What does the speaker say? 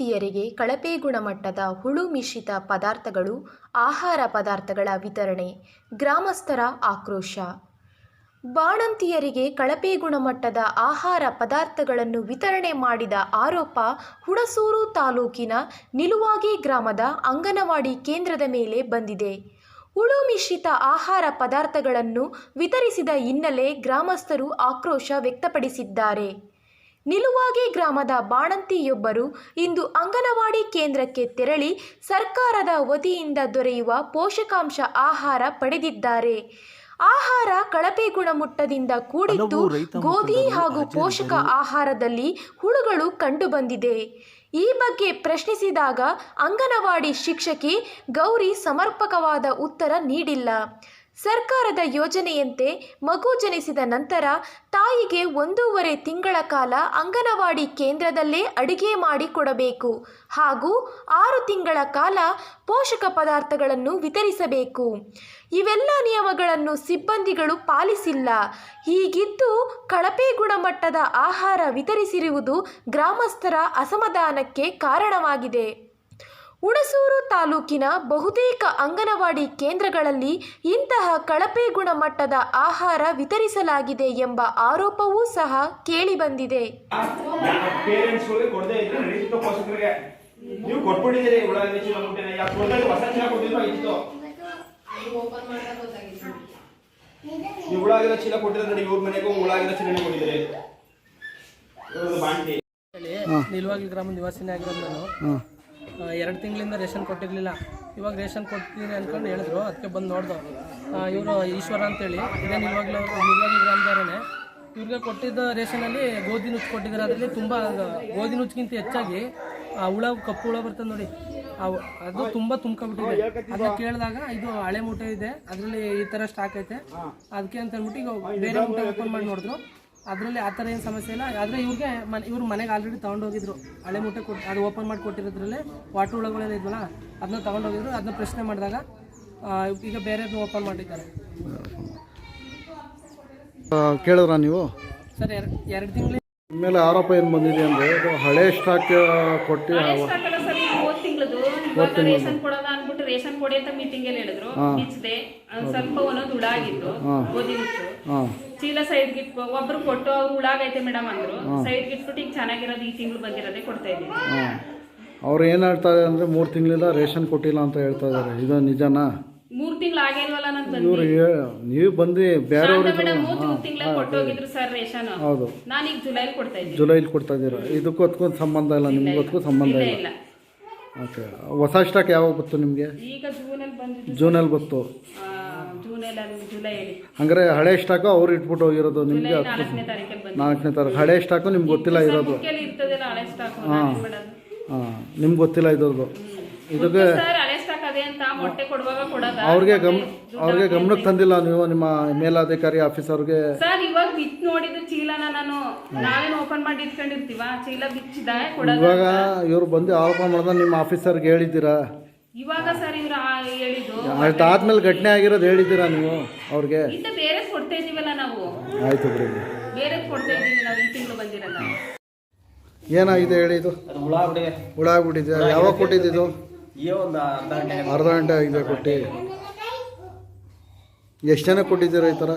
ಬಾಣಂತಿಯರಿಗೆ ಕಳಪೆ ಗುಣಮಟ್ಟದ ಹುಳು ಮಿಶ್ರಿತ ಪದಾರ್ಥಗಳು, ಆಹಾರ ಪದಾರ್ಥಗಳ ವಿತರಣೆ, ಗ್ರಾಮಸ್ಥರ ಆಕ್ರೋಶ. ಬಾಣಂತಿಯರಿಗೆ ಕಳಪೆ ಗುಣಮಟ್ಟದ ಆಹಾರ ಪದಾರ್ಥಗಳನ್ನು ವಿತರಣೆ ಮಾಡಿದ ಆರೋಪ ಹುಣಸೂರು ತಾಲೂಕಿನ ನಿಲುವಾಗಿ ಗ್ರಾಮದ ಅಂಗನವಾಡಿ ಕೇಂದ್ರದ ಮೇಲೆ ಬಂದಿದೆ. ಹುಳು ಮಿಶ್ರಿತ ಆಹಾರ ಪದಾರ್ಥಗಳನ್ನು ವಿತರಿಸಿದ ಹಿನ್ನೆಲೆ ಗ್ರಾಮಸ್ಥರು ಆಕ್ರೋಶ ವ್ಯಕ್ತಪಡಿಸಿದ್ದಾರೆ. ನಿಲುವಾಗಿ ಗ್ರಾಮದ ಬಾಣಂತಿಯೊಬ್ಬರು ಇಂದು ಅಂಗನವಾಡಿ ಕೇಂದ್ರಕ್ಕೆ ತೆರಳಿ ಸರ್ಕಾರದ ವತಿಯಿಂದ ದೊರೆಯುವ ಪೋಷಕಾಂಶ ಆಹಾರ ಪಡೆದಿದ್ದಾರೆ. ಆಹಾರ ಕಳಪೆ ಗುಣಮಟ್ಟದಿಂದ ಕೂಡಿದ್ದು ಗೋಧಿ ಹಾಗೂ ಪೋಷಕ ಆಹಾರದಲ್ಲಿ ಹುಳುಗಳು ಕಂಡುಬಂದಿದೆ. ಈ ಬಗ್ಗೆ ಪ್ರಶ್ನಿಸಿದಾಗ ಅಂಗನವಾಡಿ ಶಿಕ್ಷಕಿ ಗೌರಿ ಸಮರ್ಪಕವಾದ ಉತ್ತರ ನೀಡಿಲ್ಲ. ಸರ್ಕಾರದ ಯೋಜನೆಯಂತೆ ಮಗು ಜನಿಸಿದ ನಂತರ ತಾಯಿಗೆ ಒಂದೂವರೆ ತಿಂಗಳ ಕಾಲ ಅಂಗನವಾಡಿ ಕೇಂದ್ರದಲ್ಲೇ ಅಡುಗೆ ಮಾಡಿ ಕೊಡಬೇಕು ಹಾಗೂ ಆರು ತಿಂಗಳ ಕಾಲ ಪೋಷಕ ಪದಾರ್ಥಗಳನ್ನು ವಿತರಿಸಬೇಕು. ಇವೆಲ್ಲ ನಿಯಮಗಳನ್ನು ಸಿಬ್ಬಂದಿಗಳು ಪಾಲಿಸಿಲ್ಲ. ಹೀಗಿದ್ದು ಕಳಪೆ ಗುಣಮಟ್ಟದ ಆಹಾರ ವಿತರಿಸಿರುವುದು ಗ್ರಾಮಸ್ಥರ ಅಸಮಾಧಾನಕ್ಕೆ ಕಾರಣವಾಗಿದೆ. ಹುಣಸೂರು ತಾಲೂಕಿನ ಬಹುತೇಕ ಅಂಗನವಾಡಿ ಕೇಂದ್ರಗಳಲ್ಲಿ ಇಂತಹ ಕಳಪೆ ಗುಣಮಟ್ಟದ ಆಹಾರ ವಿತರಿಸಲಾಗಿದೆ ಎಂಬ ಆರೋಪವೂ ಸಹ ಕೇಳಿಬಂದಿದೆ. ನಿಲ್ವಾಗಿ ಗ್ರಾಮ ನಿವಾಸಿನೇ ಆಗಿರೋದು ನಾನು. ಎರಡು ತಿಂಗಳಿಂದ ರೇಷನ್ ಕೊಟ್ಟಿರಲಿಲ್ಲ. ಇವಾಗ ರೇಷನ್ ಕೊಡ್ತೀನಿ ಅಂದ್ಕೊಂಡು ಹೇಳಿದ್ರು. ಅದಕ್ಕೆ ಬಂದು ನೋಡ್ದು. ಇವರು ಈಶ್ವರ ಅಂತೇಳಿ. ಇದೇ ಇವಾಗಲೂ ನಿಲ್ವಾಗಿ ಗ್ರಾಮದವರೇ ಇವ್ರಿಗೆ ಕೊಟ್ಟಿದ್ದ ರೇಷನಲ್ಲಿ ಗೋಧಿ ನುಚ್ಚು ಕೊಟ್ಟಿದ್ದಾರೆ. ಅದರಲ್ಲಿ ತುಂಬ ಗೋಧಿ ನುಚ್ಚಿಗಿಂತ ಹೆಚ್ಚಾಗಿ, ಆ ಹುಳ ಕಪ್ಪು ಹುಳ ಬರ್ತದೆ ನೋಡಿ. ಅದು ತುಂಬ ತುಂಬ್ಕೊಬಿಟ್ಟಿದೆ ಅದನ್ನ ಕೇಳಿದಾಗ ಇದು ಹಳೆ ಮೂಟೆ ಇದೆ. ಅದರಲ್ಲಿ ಈ ಥರ ಸ್ಟಾಕ್ ಐತೆ. ಅದಕ್ಕೆ ಅಂತ ಹೇಳ್ಬಿಟ್ಟು ಈಗ ಬೇರೆ ಮೂಟೆ ಓಪನ್ ಮಾಡಿ ನೋಡಿದ್ರು. ಅದರಲ್ಲಿ ಆ ಥರ ಏನು ಸಮಸ್ಯೆ ಇಲ್ಲ. ಆದರೆ ಇವ್ರಿಗೆ ಮನೆ ಇವ್ರು ಮನೆಗೆ ಆಲ್ರೆಡಿ ತೊಗೊಂಡೋಗಿದ್ರು. ಹಳೆ ಮೂಟೆ ಕೊಟ್ಟು ಅದು ಓಪನ್ ಮಾಡಿ ಕೊಟ್ಟಿರೋದ್ರಲ್ಲಿ ವಾಟರ್ ಹುಳಗಳೆಲ್ಲ ಇದ್ವಲ್ಲ ಅದನ್ನ ತೊಗೊಂಡೋಗಿದ್ರು. ಅದನ್ನ ಪ್ರಶ್ನೆ ಮಾಡಿದಾಗ ಈಗ ಬೇರೆಯವ್ರನ್ನ ಓಪನ್ ಮಾಡಿದ್ದಾರೆ. ಕೇಳಿದ್ರ ನೀವು? ಸರ್ ಎರಡು ಎರಡು ತಿಂಗಳು ಮೇಲೆ ಆರೋಪ ಏನು ಬಂದಿದೆ ಅಂದರೆ ಹಳೆ ಸ್ಟಾಕ್ ಕೊಟ್ಟು ಹೋದ ಇವಾಗ ರೇಷನ್ ಕೊಡಿ ಅಂತ ಮೀಟಿಂಗ್ ಅಲ್ಲಿ ಹೇಳಿದ್ರು. ಬಿಚ್ಚದೆ ಸ್ವಲ್ಪ ಒಂದೊಂದು ಹುಳ ಆಗಿತ್ತು ಓದಿತ್ತು ಚೀಲ ಸೈಡ್ ಗಿಟ್ ಒಬ್ರು ಕೊಟ್ಟು ಅವ್ರು ಹುಳಾಗೈತೆ ಮೇಡಮ್ ಅಂದ್ರು. ಸೈಡ್ ಗಿಟ್ಬಿಟ್ಟು ಈಗ ಚೆನ್ನಾಗಿರೋದು ಈ ತಿಂಗಳು ಬಂದಿರೋದೇ ಕೊಡ್ತಾ ಇದ್ದೀನಿ. ಅವ್ರು ಏನು ಹೇಳ್ತಾರೆ ಅಂದ್ರೆ ಮೂರು ತಿಂಗಳಿಂದ ರೇಷನ್ ಕೊಟ್ಟಿಲ್ಲ ಅಂತ ಹೇಳ್ತಾ ಇದ್ದಾರೆ. ಇದು ನಿಜನಾ? ಮೂರ್ ತಿಂಗಳು ಆಗಿಲ್ವಲ್ಲ ನಾನು ಇವ್ರು ನೀವು ಬಂದು ಬೇರೆಯವ್ರಿಗೆ ಮೇಡಮ್ ಮೂರ್ ತಿಂಗಳ ಕೊಟ್ಟೋಗಿದ್ರು ಸರ್ ರೇಷನ್. ಹೌದು. ನಾನೀಗ ಜುಲೈಲಿ ಕೊಡ್ತಾ ಇದ್ದೀನಿ. ಜುಲೈಲಿ ಕೊಡ್ತಾ ಇದ್ದೀರಾ? ಇದಕ್ಕೂ ಅದಕ್ಕೂ ಸಂಬಂಧ ಇಲ್ಲ ನಿಮ್ಗೊತ್ಗೂ ಸಂಬಂಧ ಇಲ್ಲ. ಓಕೆ ಹೊಸ ಸ್ಟಾಕ್ ಯಾವಾಗ ಗೊತ್ತು ನಿಮಗೆ? ಈಗ ಜೂನಲ್ಲಿ ಬಂದಿದ್ದು ಜೂನಲ್ಲಿ ಬಂತು ಜೂನಲ್ಲಿ ಜುಲೈಯಲ್ಲಿ. ಹಂಗಾರೆ ಹಳೆ ಸ್ಟಾಕು ಅವ್ರು ಇಟ್ಬಿಟ್ಟು ಹೋಗಿರೋದು ನಿಮಗೆ ಜುಲೈ ನಾಲ್ಕನೇ ತಾರೀಕಲ್ಲಿ ಬಂದಿದ್ದು. ನಾಲ್ಕನೇ ತಾರೀಕು. ಹಳೆ ಸ್ಟಾಕು ನಿಮ್ಗೆ ಗೊತ್ತಿಲ್ಲ ಇರೋದು. ಹಾಂ ಇರ್ತದಲ್ಲ ಹಳೆ ಸ್ಟಾಕ್ ಮೇಡಮ್ ಹಾಂ ನಿಮ್ಗೆ ಗೊತ್ತಿಲ್ಲ ಇದ್ರದ್ದು. ಇದಕ್ಕೆ ಸರ್ ಹಳೆ ಸ್ಟಾಕ್ ಅದೇ ಅಂತ ಮೊಟ್ಟೆ ಕೊಡುವಾಗ ಕೊಡೋದ? ಅವ್ರಿಗೆ ಗಮ್ ಅವ್ರಿಗೆ ಗಮನಕ್ಕೆ ತಂದಿಲ್ಲ ನೀವು ನಿಮ್ಮ ಮೇಲಾಧಿಕಾರಿ ಆಫೀಸ್ ಸರ್ ಇವಾಗ ಬಿಚ್ಚ ನೋಡಿದ ಚೀಲನ ನಾನು ನಾವೇನು ಓಪನ್ ಮಾಡಿ ಇಟ್ಕೊಂಡಿರ್ತೀವ? ಚೀಲ ಬಿಚ್ಚಿದ ಕೊಡೋದು ಇವಾಗ ಇವ್ರು ಬಂದು ಆರೋಪ ಮಾಡಿದ್ರೆ ನಿಮ್ಮ ಆಫೀಸರ್ಗೆ ಹೇಳಿದ್ದೀರಾ? ಇವಾಗ ಸರ್ ಇವ್ರು ಆ- ಹೇಳಿದ್ದು. ಅಷ್ಟಾದ್ಮೇಲೆ ಘಟನೆ ಆಗಿರೋದು ಹೇಳಿದ್ದೀರಾ ನೀವು ಅವ್ರಿಗೆ? ಇಂತ ಬೇರೆ ಕೊಡ್ತಾ ಇದೀವಲ್ಲ ನಾವು. ಆಯಿತು ಬಿಡಿ. ಬೇರೆ ಕೊಡ್ತಾ ಇದೀವಿ ನಾವು ಈ ತಿಂಗಳು ಬಂದಿರಲ್ಲ ಏನಾಗಿದೆ ಹೇಳಿ ಇದು? ಅದು ಹುಳ ಹುಳ ಆಗ್ಬಿಟ್ಟಿದೆ ಯಾವಾಗ ಕೊಟ್ಟಿದ್ದು ಒಂದು ಅರ್ಧ ಗಂಟೆ ಅರ್ಧ ಗಂಟೆ ಆಗಿದೆ ಕೊಟ್ಟಿ. ಎಷ್ಟು ಜನ ಕೊಟ್ಟಿದ್ದೀರಾ ಈ ಥರ?